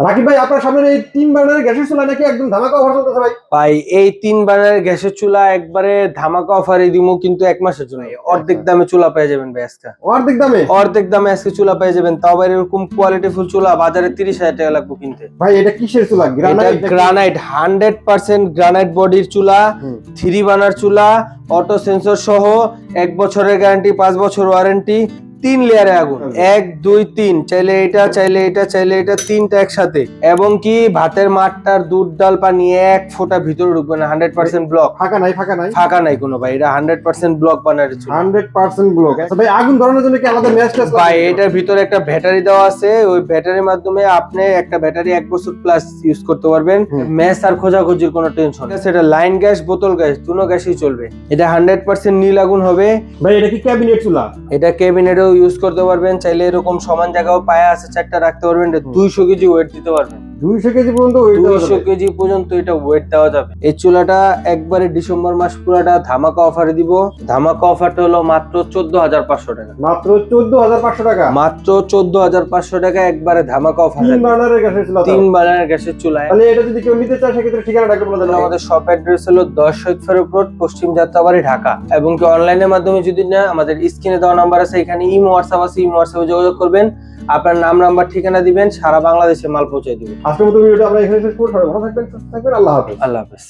রাকিব ভাই আপনার সামনে এই তিন বার্নারের গ্যাসের চুলা নাকি একদম ধামাকা অফার চলতেছে ভাই? ভাই এই তিন বার্নারের গ্যাসের চুলা একবারে ধামাকা অফারে দিমু কিন্তু এক মাসের জন্য। অর্ধেক দামে চুলা পেয়ে যাবেন ভাই আজকে। অর্ধেক দামে? অর্ধেক দামে আজকে চুলা পেয়ে যাবেন। তাও আবার এরকম কোয়ালিটি ফুল চুলা বাজারে তিরিশ হাজার টাকা লাগবে কিনতে। ভাই এটা কিসের চুলা? Granite granite hundred percent granite বডির চুলা। থ্রি বানার চুলা অটো সেন্সর সহ এক বছরের গ্যারান্টি পাঁচ বছর ওয়ারেন্টি তিন লেয়ারে আগুন। এক দুই তিন। চাইলে এটা চাইলে এটা চাইলে এটা তিনটা একসাথে। এবং কি ভাতের মাঠটার দুধ ডাল পানি এক ফোঁটা ভিতরে ঢুকবে না। হান্ড্রেড পার্সেন্ট ব্লক ফাঁকা নাই ফাঁকা নাই। ফাঁকা নাই কোনো ভাই। এটা হান্ড্রেড পার্সেন্ট ব্লক বানার হান্ড্রেড পার্সেন্ট ব্লক ভাই আগুন ধরানোর জন্য কি আলাদা ম্যাচ ভাই এটার ভিতরে একটা ব্যাটারি দেওয়া আছে। ওই ব্যাটারির মাধ্যমে আপনি একটা ব্যাটারি এক বছর প্লাস ইউজ করতে পারবেন। ম্যাচ আর খোঁজাখুঁজির কোনো টেনশন সেটা লাইন গ্যাস বোতল গ্যাস দুনো গ্যাসই চলবে। এটা হান্ড্রেড পার্সেন্ট নীল আগুন হবে। ভাই এটা কি ক্যাবিনেট চুলা? এটা ক্যাবিনেটেও ইউজ করতে পারবেন চাইলে এরকম সমান জায়গাও পায়ে আছে চারটা রাখতে পারবেন দুইশো কেজি ওয়েট দিতে পারবেন। দুইশো কেজি পর্যন্ত কেজি পর্যন্ত এটা ওয়েট দেওয়া যাবে। এই চুলাটা একবারে ডিসেম্বর মাস পুরাটা ধামাকা অফারে দিব। ধামাকা অফারটা হলো মাত্র চোদ্দ হাজার পাঁচশো টাকা। মাত্র চোদ্দ হাজার পাঁচশো টাকা? মাত্র চোদ্দ হাজার পাঁচশো টাকা একবারে ধামাকা অফার তিন বার্নারের গ্যাসের চুলা তিন বানানের গ্যাসের চুলায় তাহলে এটা যদি কেউ নিতে চায় সেক্ষেত্রে ঠিকানাটা একটু বলে দেন। আমাদের শপ অ্যাড্রেস হলো রোড পশ্চিম যাত্রাবাড়ি ঢাকা। এবং কি অনলাইনের মাধ্যমে যদি না আমাদের স্ক্রিনে দেওয়া নাম্বার আছে এখানে ইমো হোয়াটসঅ্যাপ আছে ইমো হোয়াটসঅ্যাপে যোগাযোগ করবেন। আপনার নাম নাম্বার ঠিকানা দিবেন সারা বাংলাদেশে মাল পৌঁছে দিবেন আজকের মতো ভিডিওটা আমরা এখানে শেষ করব ভালো থাকবেন, সুস্থ থাকবেন। আল্লাহ হাফেজ। আল্লাহ হাফেজ।